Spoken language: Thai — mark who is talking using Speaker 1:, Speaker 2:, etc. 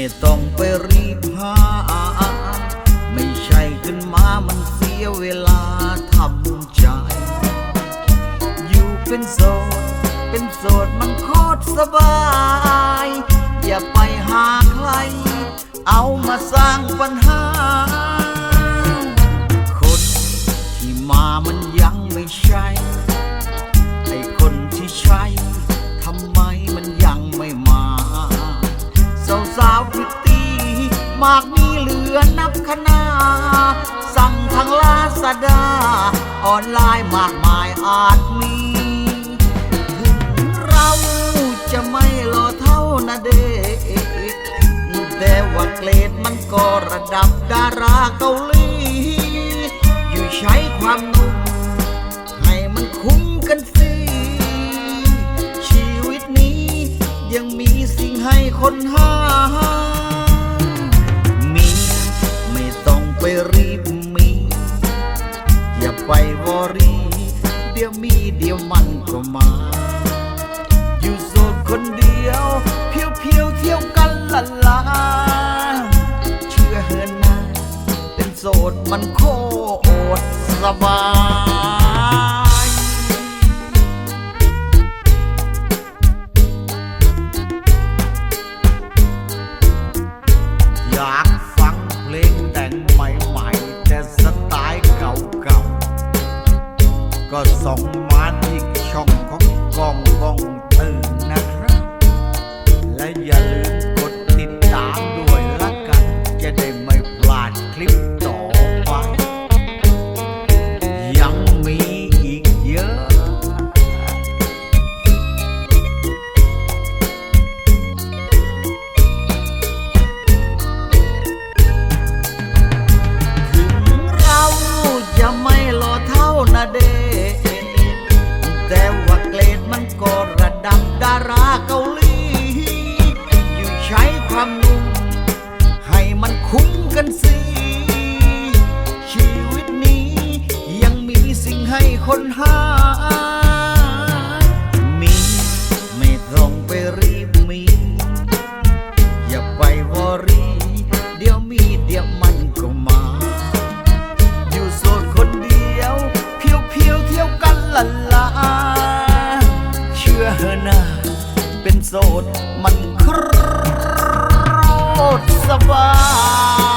Speaker 1: ไม่ต้องไปรีบหา ไม่ใช่ขึ้นมามันเสียเวลาทำใจ อยู่เป็นโสด เป็นโสดมันโคตรสบาย มากมีเหลือนับคณาสั่งทางลาซาดา ออนไลน์มากมายอาจมี ถึงเราจะไม่หล่อเท่านาเดชน์แต่ว่าเกรดมันก็ระดับดาราเกาหลี อยู่ใช้ความนุ่มให้มันคุ้มกันสิชีวิตนี้ยังมีสิ่งให้คนหา เดียวมีเดี๋ยวมันก็มา อยู่โสดคนเดียว เพียวเพียวเที่ยวกันละลา เชื่อเหินนะเป็นโสดมันโคตรสบายอยากฟังเพลงแต่งใหม่ๆแต่สไตล์เก่าๆก็ส่ง ดับดาราเกาหลีอยู่ใช้ความหนุ่มให้มันคุ้มกันสิชีวิตนี้ยังมีสิ่งให้คนหา โสด มันโครสบาย